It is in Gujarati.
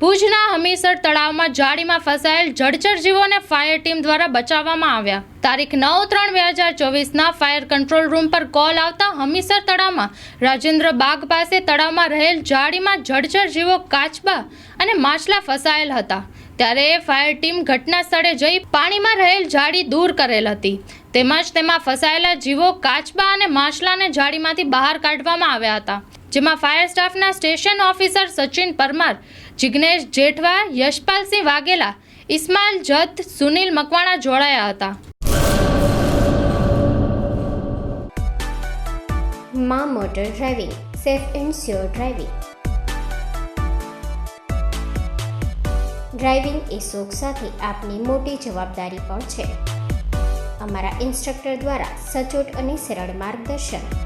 ભુજના હમીરસર તળાવમાં જાળીમાં ફસાયેલ જળચર જીવોને ફાયર ટીમ દ્વારા બચાવવામાં આવ્યા. તારીખ નવ ત્રણ બે હજાર ચોવીસના ફાયર કંટ્રોલ રૂમ પર કોલ આવતા હમીરસર તળાવમાં રાજેન્દ્ર બાગ પાસે તળાવમાં રહેલ જાળીમાં જળચર જીવો કાચબા અને માછલા ફસાયેલ હતા. ત્યારે ફાયર ટીમ ઘટના સ્થળે જઈ પાણીમાં રહેલ જાળી દૂર કરેલ હતી. તેમજ તેમાં ફસાયેલા જીવો કાચબા અને માછલાને જાળીમાંથી બહાર કાઢવામાં આવ્યા હતા. જેમાં ફાયર સ્ટાફના સ્ટેશન ઓફિસર સચિન પરમાર, જિગ્નેશ જેઠવા, યશપાલસિંહ વાઘેલા, ઇસ્માઇલ જત, સુનિલ મકવાણા જોડાયા હતા. મા motor driving, safe and sure driving. Driving એ શોખ સાથે આપની મોટી જવાબદારી પણ છે. અમારા ઇન્સ્ટ્રક્ટર દ્વારા સચોટ અને સરળ માર્ગદર્શન.